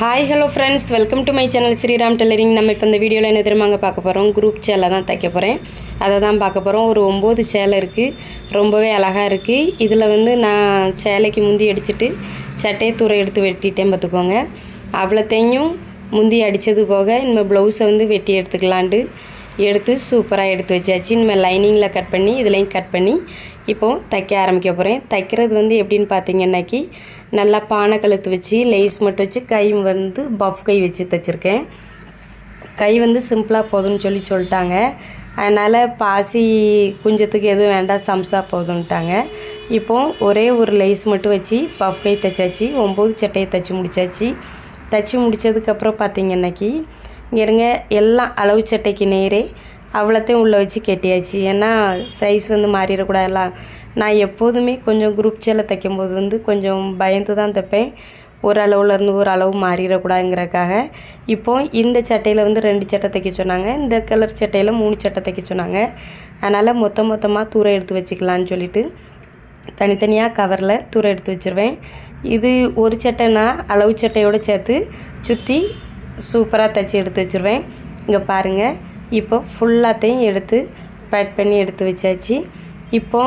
Hi hello friends welcome to my channel Sriram tailoring நம்ம இப்போ இந்த வீடியோவில் என்ன தெரியுமாங்க பார்க்க போகிறோம் குரூப் சேலை தான் தைக்க போகிறேன் அதை தான் பார்க்க போகிறோம் ஒரு ஒம்பது சேலை இருக்குது ரொம்பவே அழகாக இருக்குது இதில் வந்து நான் சேலைக்கு முந்தி அடிச்சுட்டு சட்டையை தூர எடுத்து வெட்டிட்டேன் பார்த்துக்கோங்க. அவ்வளோத்தையும் முந்தி அடித்தது போக இனிமேல் ப்ளவுஸை வந்து வெட்டி எடுத்துக்கலான்ட்டு. எடுத்து சூப்பராக எடுத்து வச்சாச்சு. இனிமேல் லைனிங்கில் கட் பண்ணி இதுலேயும் கட் பண்ணி இப்போது தைக்க ஆரம்பிக்க போகிறேன் தைக்கிறது வந்து எப்படின்னு பார்த்தீங்கன்னாக்கி நல்லா பானை கழுத்து வச்சு லேஸ் மட்டும் வச்சு கை வந்து பஃப் கை வச்சு தைச்சிருக்கேன். கை வந்து சிம்பிளாக போதும்னு சொல்லி சொல்லிட்டாங்க. அதனால் பாசி குஞ்சத்துக்கு எதுவும் வேண்டாம் சம்சா போதும்ட்டாங்க. இப்போ ஒரே ஒரு லேஸ் மட்டும் வச்சு பஃப் கை தைச்சாச்சு. ஒம்பது சட்டையை தைச்சி முடிச்சாச்சு. தைச்சி முடித்ததுக்கப்புறம் பார்த்திங்கன்னாக்கி இங்கே இருங்க எல்லாம் அளவு சட்டைக்கு நேரே அவ்வளோத்தையும் உள்ளே வச்சு கெட்டியாச்சு. ஏன்னா சைஸ் வந்து மாறிடக்கூடாதுல நான் எப்போதுமே கொஞ்சம் குரூப் சேலை தைக்கும்போது வந்து கொஞ்சம் பயந்து தான் தைப்பேன். ஒரு அளவுலேருந்து ஒரு அளவு மாறிடக்கூடாதுங்கிறக்காக இப்போ இந்த சட்டையில் வந்து ரெண்டு சட்டை தைக்க சொன்னாங்க. இந்த கலர் சட்டையில் மூணு சட்டை தைக்க சொன்னாங்க. அதனால் மொத்த மொத்தமாக தூரம் எடுத்து வச்சுக்கலான்னு சொல்லிவிட்டு தனித்தனியாக கவரில் தூர எடுத்து வச்சுருவேன். இது ஒரு சட்டைனா அளவு சட்டையோடு சேர்த்து சுற்றி சூப்பராக தைச்சி எடுத்து வச்சுருவேன். இங்கே பாருங்கள் இப்போ ஃபுல்லாத்தையும் எடுத்து பேட் பண்ணி எடுத்து வச்சாச்சு. இப்போ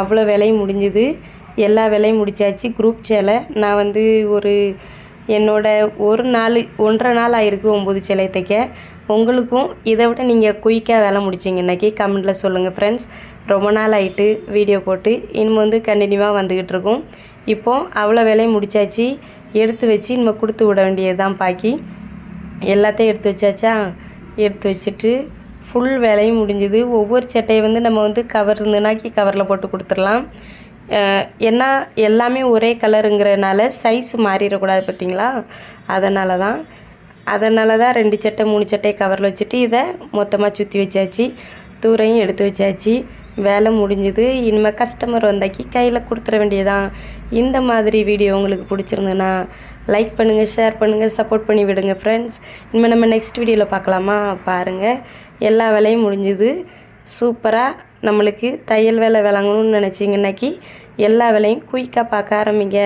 அவ்வளோ வேலையும் முடிஞ்சுது. எல்லா வேலையும் முடிச்சாச்சு. குரூப் சேலை. நான் வந்து ஒரு என்னோட ஒரு நாள் ஒன்றரை நாள் ஆயிருக்கு ஒம்பது சேலை தைக்க. உங்களுக்கும் இதை விட நீங்கள் குயிக்காக வேலை முடிச்சிங்கன்னாக்கி கமெண்ட்டில் சொல்லுங்கள் ஃப்ரெண்ட்ஸ் ரொம்ப நாள் ஆகிட்டு வீடியோ போட்டு இனிமே வந்து கண்டினியூவாக வந்துக்கிட்டு இருக்கோம் இப்போது அவ்வளோ வேலையும் முடிச்சாச்சு. எடுத்து வச்சு நம்ம கொடுத்து விட வேண்டியது தான் பாக்கி. எல்லாத்தையும் எடுத்து வச்சாச்சா? எடுத்து வச்சுட்டு ஃபுல் வேலையும் முடிஞ்சுது. ஒவ்வொரு சட்டையை வந்து நம்ம வந்து கவர் இருந்துனாக்கி கவரில் போட்டு கொடுத்துடலாம். ஏன்னா எல்லாமே ஒரே கலருங்கிறனால சைஸ் மாறிடக்கூடாது பார்த்திங்களா? அதனால தான் அதனால தான் ரெண்டு சட்டை மூணு சட்டையை கவரில் வச்சுட்டு இதை மொத்தமாக சுற்றி வச்சாச்சு. தூரையும் எடுத்து வச்சாச்சு. வேலை முடிஞ்சுது. இனிமேல் கஸ்டமர் வந்தாக்கி கையில் கொடுத்துட வேண்டியதான் இந்த மாதிரி வீடியோ உங்களுக்கு பிடிச்சிருந்ததுன்னா லைக் பண்ணுங்கள் ஷேர் பண்ணுங்கள் சப்போர்ட் பண்ணி விடுங்க ஃப்ரெண்ட்ஸ் இனிமேல் நம்ம நெக்ஸ்ட் வீடியோவில் பார்க்கலாமா? பாருங்கள் எல்லா வேலையும் முடிஞ்சுது. சூப்பராக நம்மளுக்கு தையல் வேலை விளங்கணும்னு நினச்சிங்கன்னாக்கி எல்லா வேலையும் குயிக்காக பார்க்க ஆரம்பிங்க.